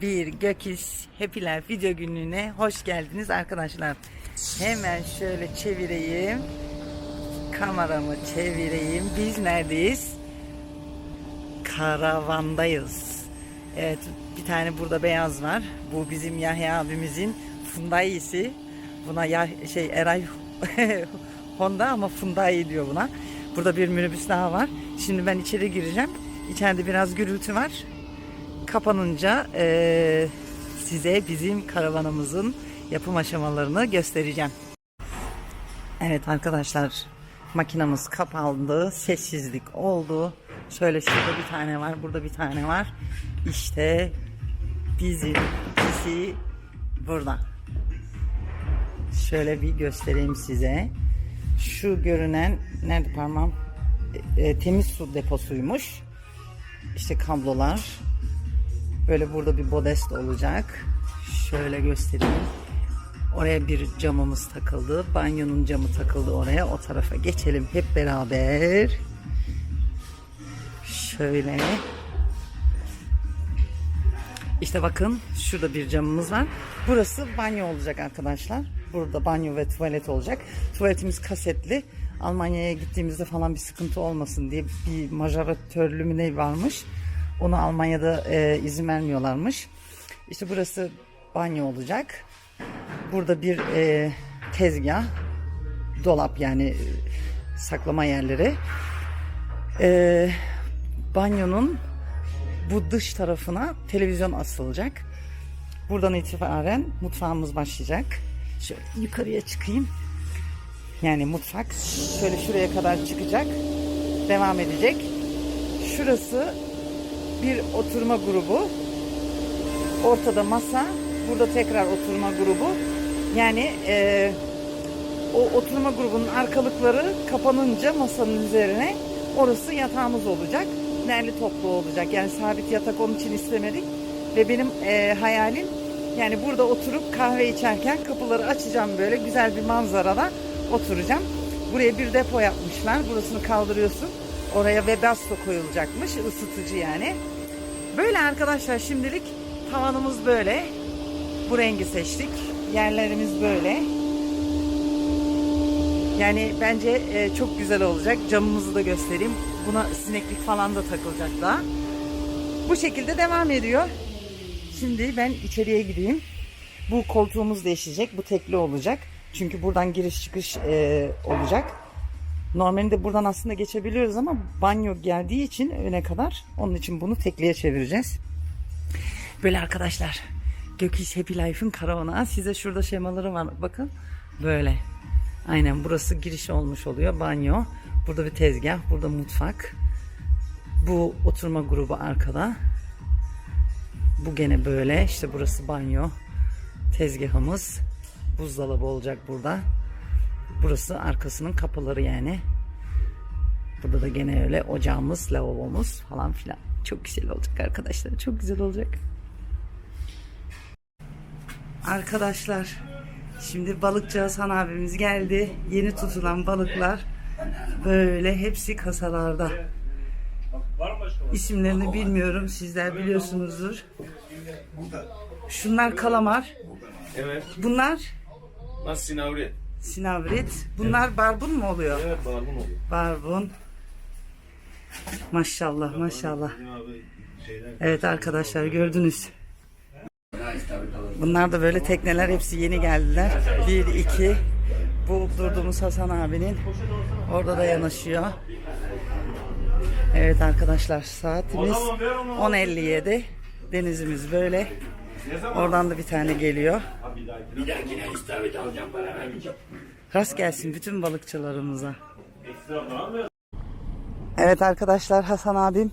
bir Gökiz Happy Life video günlüğüne hoş geldiniz arkadaşlar. Hemen şöyle çevireyim. Kameramı çevireyim. Biz neredeyiz? Karavandayız. Evet bir tane burada beyaz var. Bu bizim Yahya abimizin Fundai'si. Buna ya, şey Eray Honda ama Fundai diyor buna. Burada bir minibüs daha var. Şimdi ben içeri gireceğim. İçeride biraz gürültü var. Kapanınca eee, size bizim karavanımızın yapım aşamalarını göstereceğim. Evet arkadaşlar makinamız kapandı. Sessizlik oldu. Şöyle şurada bir tane var. Burada bir tane var. İşte bizim ikisi burada. Şöyle bir göstereyim size. Şu görünen nerede parmağım? E, e, temiz su deposuymuş. İşte kablolar. Böyle burada bir bodest olacak. Şöyle göstereyim. Oraya bir camımız takıldı. Banyonun camı takıldı oraya. O tarafa geçelim hep beraber. Şöyle. İşte bakın şurada bir camımız var. Burası banyo olacak arkadaşlar. Burada banyo ve tuvalet olacak. Tuvaletimiz kasetli. Almanya'ya gittiğimizde falan bir sıkıntı olmasın diye bir majoratörlü mü ne varmış. Onu Almanya'da e, izin vermiyorlarmış. İşte burası banyo olacak. Burada bir e, tezgah, dolap yani e, saklama yerleri. E, banyonun bu dış tarafına televizyon asılacak. Buradan itibaren mutfağımız başlayacak. Şöyle yukarıya çıkayım. Yani mutfak şöyle şuraya kadar çıkacak. Devam edecek. Şurası bir oturma grubu. Ortada masa. Burada tekrar oturma grubu. Yani e, o oturma grubunun arkalıkları kapanınca masanın üzerine orası yatağımız olacak. Derli toplu olacak. Yani sabit yatak onun için istemedik. Ve benim e, hayalim yani burada oturup kahve içerken kapıları açacağım böyle güzel bir manzarada oturacağım. Buraya bir depo yapmışlar. Burasını kaldırıyorsun. Oraya Webasto koyulacakmış. ısıtıcı yani. Böyle arkadaşlar şimdilik tavanımız böyle. Bu rengi seçtik. Yerlerimiz böyle. Yani bence e, çok güzel olacak. Camımızı da göstereyim. Buna sineklik falan da takılacak daha. Bu şekilde devam ediyor. Şimdi ben içeriye gideyim. Bu koltuğumuz değişecek. Bu tekli olacak. Çünkü buradan giriş çıkış e, olacak. Normalde buradan aslında geçebiliyoruz ama banyo geldiği için öne kadar. Onun için bunu tekliye çevireceğiz. Böyle arkadaşlar. Gökiş Happy Life'ın karavanı. Size şurada şemaları var. Bakın. Böyle. Aynen burası giriş olmuş oluyor. Banyo. Burada bir tezgah. Burada mutfak. Bu oturma grubu arkada. Bu gene böyle. İşte burası banyo. Tezgahımız. Buzdolabı olacak burada. Burası arkasının kapıları yani. Burada da gene öyle ocağımız, lavabomuz falan filan. Çok güzel olacak arkadaşlar. Çok güzel olacak. Arkadaşlar şimdi balıkçı Hasan abimiz geldi. Yeni tutulan balıklar böyle hepsi kasalarda. İsimlerini bilmiyorum. Sizler biliyorsunuzdur. Şunlar kalamar. Evet. Bunlar Nasıl sinavri? Sinavrit. Bunlar barbun mu oluyor? Evet barbun oluyor. Barbun. Maşallah maşallah. Evet arkadaşlar gördünüz. Bunlar da böyle tekneler hepsi yeni geldiler. Bir, iki. Bu durduğumuz Hasan abinin. Orada da yanaşıyor. Evet arkadaşlar saatimiz 10.57. Denizimiz böyle. Oradan da bir tane geliyor. Rast gelsin bütün balıkçılarımıza. Evet arkadaşlar Hasan abim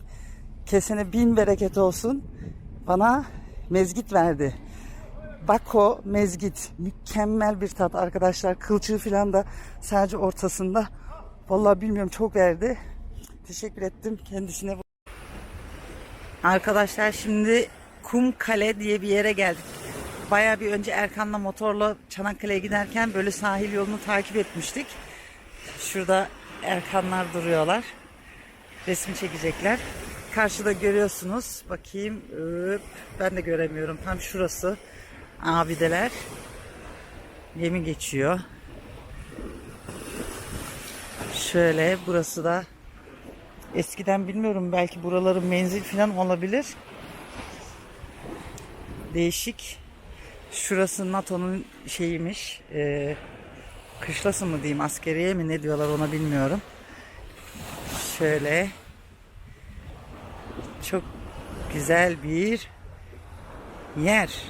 kesene bin bereket olsun. Bana mezgit verdi. Bako mezgit. Mükemmel bir tat arkadaşlar. Kılçığı falan da sadece ortasında. Vallahi bilmiyorum çok verdi. Teşekkür ettim kendisine. Arkadaşlar şimdi Kum Kale diye bir yere geldik. Baya bir önce Erkan'la motorla Çanakkale'ye giderken böyle sahil yolunu takip etmiştik. Şurada Erkanlar duruyorlar. Resim çekecekler. karşıda görüyorsunuz. Bakayım. Öp. Ben de göremiyorum. Tam şurası. Abideler. Gemi geçiyor. Şöyle burası da eskiden bilmiyorum belki buraların menzil falan olabilir. Değişik. Şurası NATO'nun şeyiymiş. E, kışlası mı diyeyim askeriye mi ne diyorlar ona bilmiyorum. Şöyle çok güzel bir yer.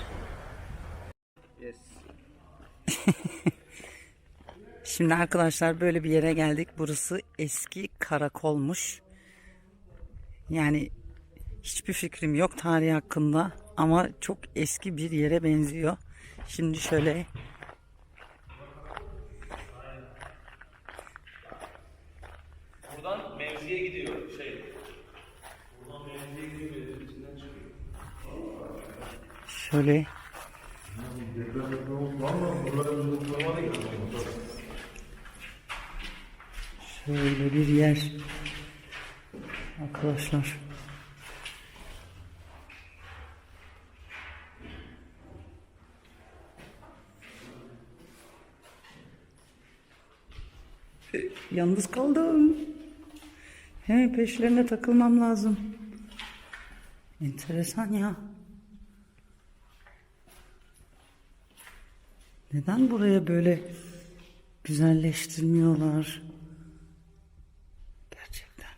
Yes. Şimdi arkadaşlar böyle bir yere geldik. Burası eski karakolmuş. Yani hiçbir fikrim yok tarihi hakkında ama çok eski bir yere benziyor. Şimdi şöyle Buradan mevziye gidiyor şey. şöyle şöyle bir yer arkadaşlar. Yalnız kaldım. Hemen peşlerine takılmam lazım. Enteresan ya. Neden buraya böyle güzelleştirmiyorlar? Gerçekten.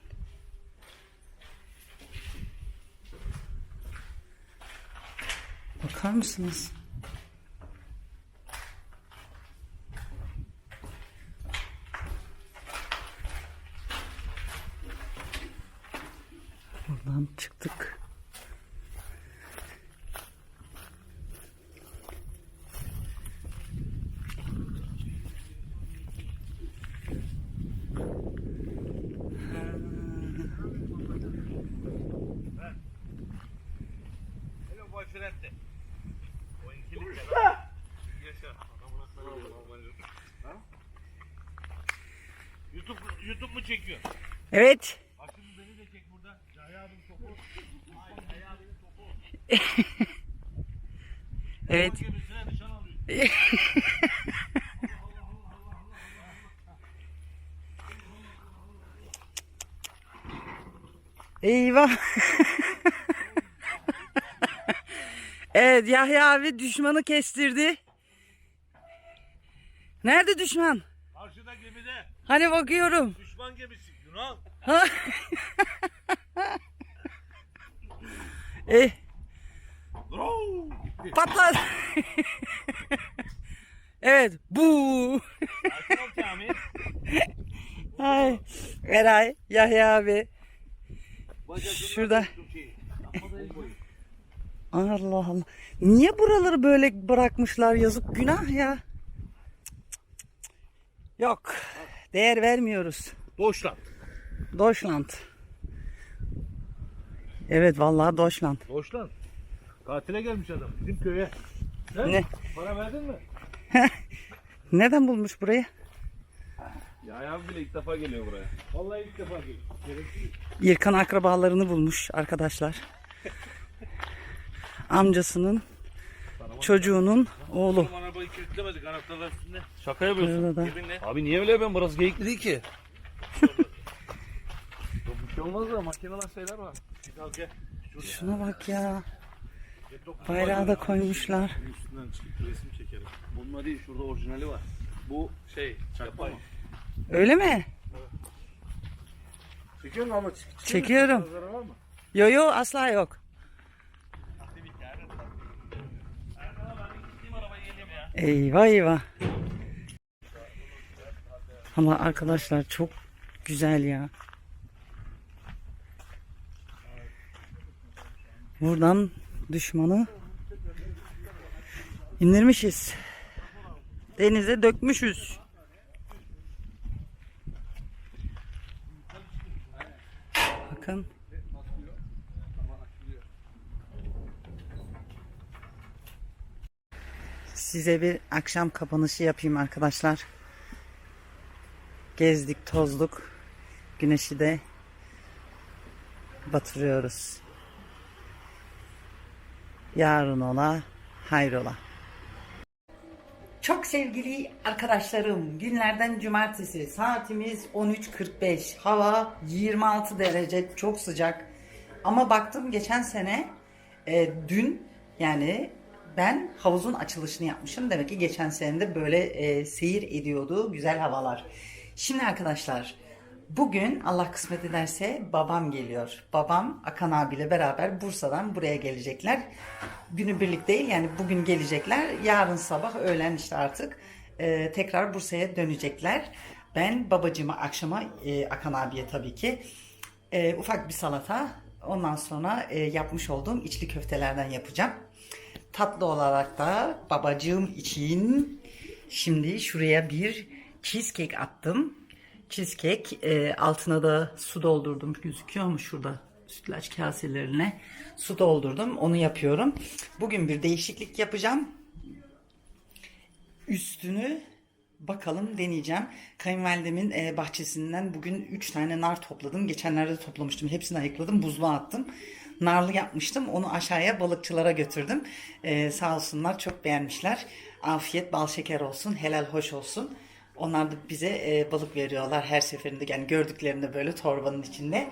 Bakar mısınız? Buradan çıktık. YouTube YouTube mu çekiyor? Evet. Bak şimdi beni de çek burada. Yahya abim topu. Ay Yahya abim topu. Evet. Eyvah. evet Yahya abi düşmanı kestirdi. Nerede düşman? Karşıda gemide Hani bakıyorum. düşman gemisi Yunan. Bravo. patlat. evet bu. Ay, Eray, Yahya abi. Şurada. Allah Allah. Niye buraları böyle bırakmışlar yazık günah ya. Yok. Değer vermiyoruz. Deutschland. Deutschland. Evet vallahi Deutschland. Deutschland. Tatile gelmiş adam bizim köye. He? Ne? Para verdin mi? Neden bulmuş burayı? Yahya abi bile ilk defa geliyor buraya. Vallahi ilk defa geliyor. Gereksiz. İrkan akrabalarını bulmuş arkadaşlar. Amcasının çocuğunun oğlu. Arabayı kilitlemedik anahtarlar üstünde. Şaka yapıyorsun. Da. Abi niye öyle yapıyorsun? Burası geyikli değil ki. Bir şey olmaz da makineler şeyler var. Al gel. Şuna bak ya. Bayrağı da koymuşlar. Üstünden çıkıp resim çekerim. Bununla değil şurada orijinali var. Bu şey çakma mı? Öyle mi? Çekiyor musun ama? Çekiyorum. Yo yo asla yok. Eyvah eyvah. Ama arkadaşlar çok güzel ya. Buradan düşmanı indirmişiz. Denize dökmüşüz. Bakın. Size bir akşam kapanışı yapayım arkadaşlar. Gezdik, tozduk. Güneşi de batırıyoruz. Yarın ola, hayrola. Çok sevgili arkadaşlarım, günlerden cumartesi saatimiz 13.45, hava 26 derece, çok sıcak. Ama baktım geçen sene e, dün yani ben havuzun açılışını yapmışım. Demek ki geçen sene de böyle e, seyir ediyordu güzel havalar. Şimdi arkadaşlar bugün Allah kısmet ederse babam geliyor. Babam Akan abiyle beraber Bursa'dan buraya gelecekler. Günü birlik değil yani bugün gelecekler. Yarın sabah öğlen işte artık e, tekrar Bursa'ya dönecekler. Ben babacığıma akşama e, Akan abiye tabii ki e, ufak bir salata ondan sonra e, yapmış olduğum içli köftelerden yapacağım. Tatlı olarak da babacığım için şimdi şuraya bir cheesecake attım. Cheesecake e, altına da su doldurdum. Gözüküyor mu şurada? Sütlaç kaselerine su doldurdum. Onu yapıyorum. Bugün bir değişiklik yapacağım. Üstünü bakalım deneyeceğim. Kayınvalidemin e, bahçesinden bugün 3 tane nar topladım. Geçenlerde toplamıştım. Hepsini ayıkladım. Buzluğa attım. Narlı yapmıştım. Onu aşağıya balıkçılara götürdüm. E, sağ olsunlar çok beğenmişler. Afiyet bal şeker olsun. Helal hoş olsun. Onlar da bize e, balık veriyorlar her seferinde. Yani gördüklerinde böyle torbanın içinde.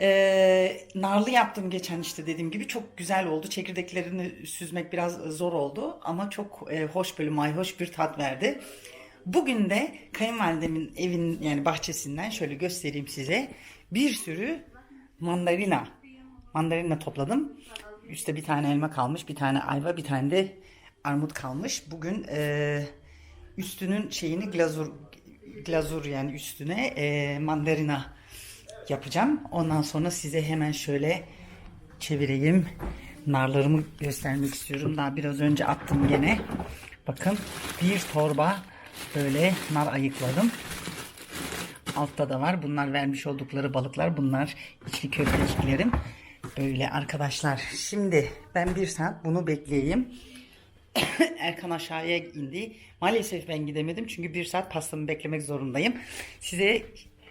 Ee, narlı yaptım geçen işte dediğim gibi çok güzel oldu. Çekirdeklerini süzmek biraz zor oldu ama çok e, hoş böyle mayhoş bir tat verdi. Bugün de kayınvalidemin evin yani bahçesinden şöyle göstereyim size bir sürü mandalina mandalina topladım. Üstte bir tane elma kalmış, bir tane ayva, bir tane de armut kalmış. Bugün e, üstünün şeyini glazur glazur yani üstüne e, mandalina yapacağım. Ondan sonra size hemen şöyle çevireyim. Narlarımı göstermek istiyorum. Daha biraz önce attım gene. Bakın bir torba böyle nar ayıkladım. Altta da var. Bunlar vermiş oldukları balıklar. Bunlar içli köfteciklerim. Böyle arkadaşlar. Şimdi ben bir saat bunu bekleyeyim. Erkan aşağıya indi. Maalesef ben gidemedim çünkü bir saat pastamı beklemek zorundayım. Size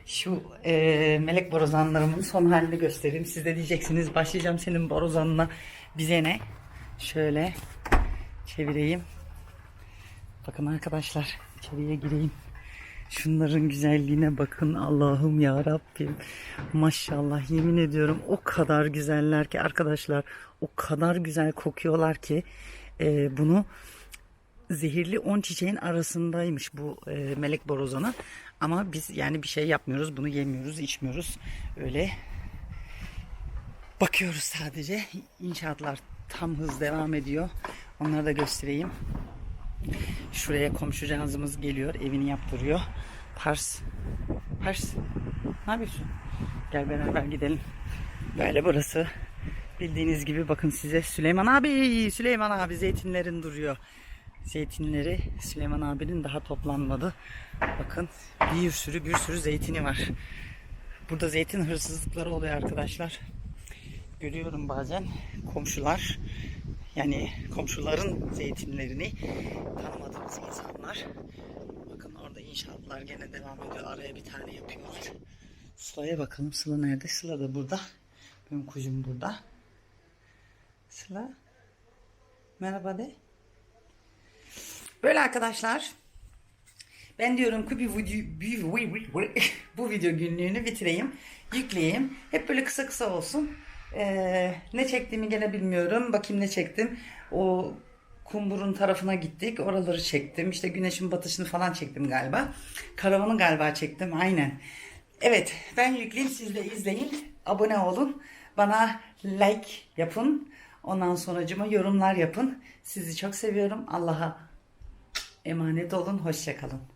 şu e, melek borazanlarımın son halini göstereyim. Siz de diyeceksiniz başlayacağım senin borazanına bize ne? Şöyle çevireyim. Bakın arkadaşlar içeriye gireyim. Şunların güzelliğine bakın Allah'ım ya Rabbim. Maşallah yemin ediyorum o kadar güzeller ki arkadaşlar o kadar güzel kokuyorlar ki e, bunu zehirli on çiçeğin arasındaymış bu e, melek borozanı. Ama biz yani bir şey yapmıyoruz. Bunu yemiyoruz, içmiyoruz. Öyle bakıyoruz sadece. İnşaatlar tam hız devam ediyor. Onları da göstereyim. Şuraya komşucağızımız geliyor. Evini yaptırıyor. Pars. Pars. Ne yapıyorsun? Gel beraber gidelim. Böyle burası. Bildiğiniz gibi bakın size Süleyman abi, Süleyman abi zeytinlerin duruyor. Zeytinleri Süleyman abinin daha toplanmadı. Bakın bir sürü bir sürü zeytini var. Burada zeytin hırsızlıkları oluyor arkadaşlar. Görüyorum bazen komşular yani komşuların zeytinlerini tanımadığımız insanlar. Bakın orada inşaatlar gene devam ediyor. Araya bir tane yapıyorlar. Sıla'ya bakalım. Sıla nerede? Sıla da burada. Benim kuzum burada. Sıla. Merhaba de. Böyle arkadaşlar. Ben diyorum ki bir video, bu video günlüğünü bitireyim. Yükleyeyim. Hep böyle kısa kısa olsun. Ee, ne çektiğimi gene bilmiyorum. Bakayım ne çektim. O kumburun tarafına gittik. Oraları çektim. İşte güneşin batışını falan çektim galiba. Karavanı galiba çektim. Aynen. Evet ben yükleyeyim siz de izleyin. Abone olun. Bana like yapın. Ondan sonracıma yorumlar yapın. Sizi çok seviyorum. Allah'a emanet olun. Hoşçakalın.